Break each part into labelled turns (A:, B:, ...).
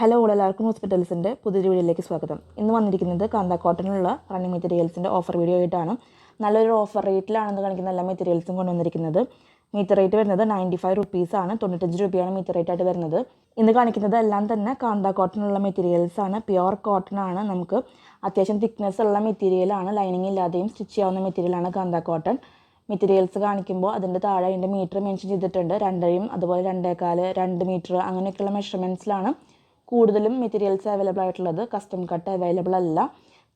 A: Hello എല്ലാവർക്കും ഹോസ്പിറ്റൽസിന്റെ പുതിയൊരു വീഡിയോയിലേക്ക് സ്വാഗതം. ഇന്ന് വന്നിരിക്കുന്നത് കാന്ത കോട്ടണിലുള്ള റണ്ണിങ് മെറ്റീരിയൽസിന്റെ ഓഫർ വീഡിയോ ആയിട്ടാണ്. നല്ലൊരു ഓഫർ റേറ്റിലാണെന്ന് കാണിക്കുന്ന എല്ലാ മെറ്റീരിയൽസും കൊണ്ടുവന്നിരിക്കുന്നത്. മീറ്റർ റേറ്റ് വരുന്നത് നയന്റി ഫൈവ് റുപ്പീസാണ് തൊണ്ണൂറ്റഞ്ച് രൂപയാണ് മീറ്റർ റേറ്റ് ആയിട്ട് വരുന്നത്. ഇന്ന് കാണിക്കുന്നത് എല്ലാം തന്നെ കാന്ത കോട്ടണിലുള്ള മെറ്റീരിയൽസ് ആണ്. പ്യുവർ കോട്ടൺ ആണ് നമുക്ക്. അത്യാവശ്യം തിക്നെസ് ഉള്ള മെറ്റീരിയലാണ് ലൈനിങ് ഇല്ലാതെയും സ്റ്റിച്ച് ചെയ്യാവുന്ന മെറ്റീരിയലാണ് കാന്ത കോട്ടൺ മെറ്റീരിയൽസ് കാണിക്കുമ്പോൾ അതിന്റെ താഴെ അതിന്റെ മീറ്റർ മെൻഷൻ ചെയ്തിട്ടുണ്ട്. രണ്ടരയും അതുപോലെ രണ്ടേകാൽ രണ്ട് മീറ്റർ അങ്ങനെയൊക്കെയുള്ള മെഷർമെന്റ്സിലാണ് കൂടുതലും മെറ്റീരിയൽസ് അവൈലബിൾ ആയിട്ടുള്ളത് കസ്റ്റം കട്ട് അവൈലബിൾ അല്ല.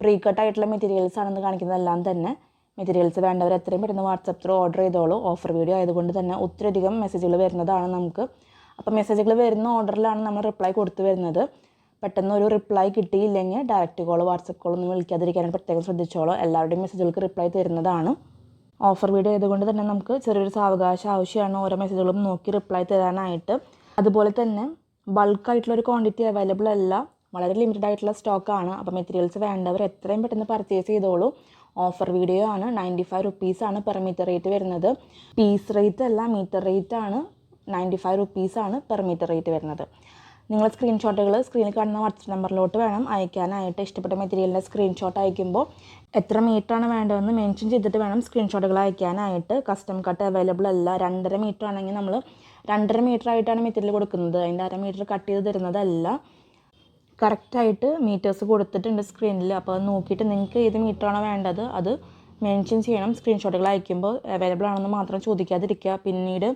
A: പ്രീ കട്ട് ആയിട്ടുള്ള മെറ്റീരിയൽസ് ആണെന്ന് കാണിക്കുന്നതെല്ലാം തന്നെ. മെറ്റീരിയൽസ് വേണ്ടവർ എത്രയും പെട്ടെന്ന് വാട്സപ്പ് ത്രൂ ഓർഡർ ചെയ്തോളൂ. ഓഫർ വീഡിയോ ആയതുകൊണ്ട് തന്നെ ഒത്തിരി അധികം മെസ്സേജുകൾ വരുന്നതാണ് നമുക്ക്. അപ്പോൾ മെസ്സേജുകൾ വരുന്ന ഓർഡറിലാണ് നമ്മൾ റിപ്ലൈ കൊടുത്തു വരുന്നത്. പെട്ടെന്ന് ഒരു റിപ്ലൈ കിട്ടിയില്ലെങ്കിൽ ഡയറക്റ്റ് കോളോ വാട്സപ്പ് കോളോ ഒന്നും വിളിക്കാതിരിക്കാനായിട്ട് പ്രത്യേകം ശ്രദ്ധിച്ചോളൂ. എല്ലാവരുടെയും മെസ്സേജുകൾക്ക് റിപ്ലൈ തരുന്നതാണ്. ഓഫർ വീഡിയോ ആയതുകൊണ്ട് തന്നെ നമുക്ക് ചെറിയൊരു സാവകാശം ആവശ്യമാണ് ഓരോ മെസ്സേജുകളും നോക്കി റിപ്ലൈ തരാനായിട്ട്. അതുപോലെ തന്നെ ബൾക്കായിട്ടുള്ള ഒരു ക്വാണ്ടിറ്റി അവൈലബിൾ അല്ല. വളരെ ലിമിറ്റഡ് ആയിട്ടുള്ള സ്റ്റോക്കാണ് അപ്പോൾ മെറ്റീരിയൽസ് വേണ്ടവർ എത്രയും പെട്ടെന്ന് പർച്ചേസ് ചെയ്തോളൂ. ഓഫർ വീഡിയോ ആണ്. നയന്റി ഫൈവ് റുപ്പീസാണ് പെർ മീറ്റർ റേറ്റ് വരുന്നത്. പീസ് റേറ്റ് അല്ല മീറ്റർ റേറ്റ് ആണ്. നയന്റി ഫൈവ് റുപ്പീസാണ് പെർ മീറ്റർ റേറ്റ് വരുന്നത്. നിങ്ങൾ സ്ക്രീൻഷോട്ടുകൾ സ്ക്രീനിൽ കാണുന്ന വാട്സപ്പ് നമ്പറിലോട്ട് വേണം. അയക്കാനായിട്ട് ഇഷ്ടപ്പെട്ട മെറ്റീരിയലിന്റെ സ്ക്രീൻഷോട്ട് അയക്കുമ്പോൾ എത്ര മീറ്ററാണ് വേണ്ടതെന്ന് മെൻഷൻ ചെയ്തിട്ട് വേണം സ്ക്രീൻഷോട്ടുകൾ അയക്കാനായിട്ട്. കസ്റ്റം കട്ട് അവൈലബിൾ അല്ല. രണ്ടര മീറ്റർ ആണെങ്കിൽ നമ്മൾ രണ്ടര മീറ്റർ ആയിട്ടാണ് മെറ്റീരിയൽ കൊടുക്കുന്നത്. അതിന്റെ അര മീറ്റർ കട്ട് ചെയ്ത് തരുന്നതല്ല. കറക്റ്റായിട്ട് മീറ്റേഴ്സ് കൊടുത്തിട്ടുണ്ട് സ്ക്രീനിൽ അപ്പോൾ അത് നോക്കിയിട്ട് നിങ്ങൾക്ക് ഏത് മീറ്ററാണോ വേണ്ടത് അത് മെൻഷൻ ചെയ്യണം. സ്ക്രീൻഷോട്ടുകൾ അയക്കുമ്പോൾ അവൈലബിൾ ആണെന്ന് മാത്രം ചോദിക്കാതിരിക്കുക. പിന്നീട്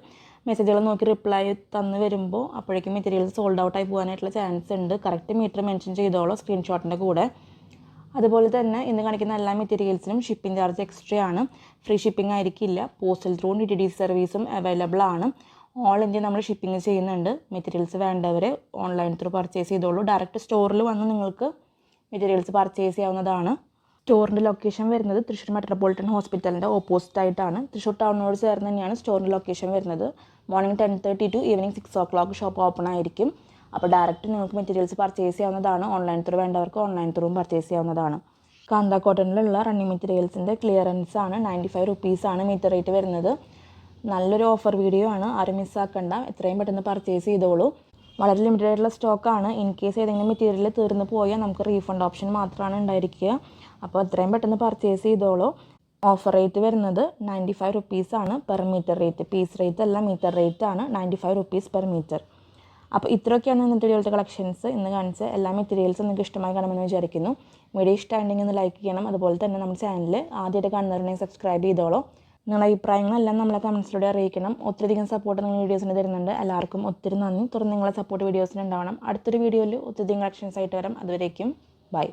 A: മെസ്സേജുകൾ നോക്കി റിപ്ലൈ തന്ന് വരുമ്പോൾ അപ്പോഴേക്കും മെറ്റീരിയൽസ് സോൾഡ് ഔട്ട് ആയി പോകാനായിട്ടുള്ള ചാൻസ് ഉണ്ട്. കറക്റ്റ് മീറ്റർ മെൻഷൻ ചെയ്തോളൂ സ്ക്രീൻഷോട്ടിന്റെ കൂടെ. അതുപോലെ തന്നെ ഇന്ന് കാണിക്കുന്ന എല്ലാ മെറ്റീരിയൽസിനും ഷിപ്പിംഗ് ചാർജ് എക്സ്ട്രാ ആണ്. ഫ്രീ ഷിപ്പിംഗ് ആയിരിക്കില്ല. പോസ്റ്റൽ ത്രൂ ഡി ഡി സർവീസും അവൈലബിൾ ആണ്. ഓൾ ഇന്ത്യ നമ്മൾ ഷിപ്പിംഗ് ചെയ്യുന്നുണ്ട്. മെറ്റീരിയൽസ് വേണ്ടവർ ഓൺലൈൻ ത്രൂ പർച്ചേസ് ചെയ്തോളൂ. ഡയറക്റ്റ് സ്റ്റോറിൽ വന്ന് നിങ്ങൾക്ക് മെറ്റീരിയൽസ് പർച്ചേസ് ചെയ്യാവുന്നതാണ്. സ്റ്റോറിന്റെ ലൊക്കേഷൻ വരുന്നത് തൃശ്ശൂർ മെട്രോപൊളിറ്റൻ ഹോസ്പിറ്റലിന്റെ ഓപ്പോസിറ്റ് ആയിട്ടാണ് തൃശ്ശൂർ ടൗണിനോട് ചേർന്ന് തന്നെയാണ് സ്റ്റോറിന്റെ ലൊക്കേഷൻ വരുന്നത്. Morning ten thirty to evening six o'clock shop open ആയിരിക്കും. അപ്പോൾ ഡയറക്റ്റ് നിങ്ങൾക്ക് മെറ്റീരിയൽസ് പർച്ചേസ് ചെയ്യാവുന്നതാണ്. ഓൺലൈൻ ത്രൂ വേണ്ടവർക്ക് ഓൺലൈൻ ത്രൂവും പർച്ചേസ് ചെയ്യാവുന്നതാണ്. കാന്ത കോട്ടണിലുള്ള റണ്ണിങ് മെറ്റീരിയൽസിന്റെ ക്ലിയറൻസ് ആണ്. നയന്റി ഫൈവ് റുപ്പീസാണ് മീറ്റർ റേറ്റ് വരുന്നത്. നല്ലൊരു ഓഫർ വീഡിയോ ആണ്. ആരും മിസ്സാക്കണ്ട എത്രയും പെട്ടെന്ന് പർച്ചേസ് ചെയ്തോളൂ. വളരെ ലിമിറ്റഡ് ആയിട്ടുള്ള സ്റ്റോക്കാണ് ഇൻ കേസ് ഏതെങ്കിലും മെറ്റീരിയൽ തീർന്നു പോയാൽ നമുക്ക് റീഫണ്ട് ഓപ്ഷൻ മാത്രമാണ് ഉണ്ടായിരിക്കുക അപ്പോൾ എത്രയും പെട്ടെന്ന് പർച്ചേസ് ചെയ്തോളൂ. ഓഫർ റേറ്റ് വരുന്നത് നയന്റി ഫൈവ് റുപ്പീസാണ് per metre rate piece rate അല്ല മീറ്റർ റേറ്റ് ആണ്. Ninety five rupees per metre അപ്പോൾ ഇത്രയൊക്കെയാണ് ഇന്നത്തെ വീഡിയോയിലത്തെ കളക്ഷൻസ് ഇന്ന് കാണിച്ച എല്ലാ മെറ്റീരിയൽസും നിങ്ങൾക്ക് ഇഷ്ടമായി കാണുമെന്ന് വിചാരിക്കുന്നു. വീഡിയോ ഇഷ്ടമായിട്ടുണ്ടെങ്കിൽ ഒന്ന് ലൈക്ക് ചെയ്യണം. അതുപോലെ തന്നെ നമ്മുടെ ചാനൽ ആദ്യമായിട്ട് കാണുന്നവരുണ്ടെങ്കിൽ സബ്സ്ക്രൈബ് ചെയ്തോളൂ. നിങ്ങളുടെ അഭിപ്രായങ്ങളെല്ലാം നമ്മളെ കമൻസിലൂടെ അറിയിക്കണം. ഒത്തിരിയധികം സപ്പോർട്ട് നിങ്ങൾ വീഡിയോസിന് തരുന്നുണ്ട്. എല്ലാവർക്കും ഒത്തിരി നന്ദി. തുടർന്ന് നിങ്ങളെ സപ്പോർട്ട് വീഡിയോസിന് ഉണ്ടാവണം. അടുത്തൊരു വീഡിയോയിൽ ഒത്തിരി കളക്ഷൻസ് ആയിട്ട് വരാം. അതുവരേക്കും ബൈ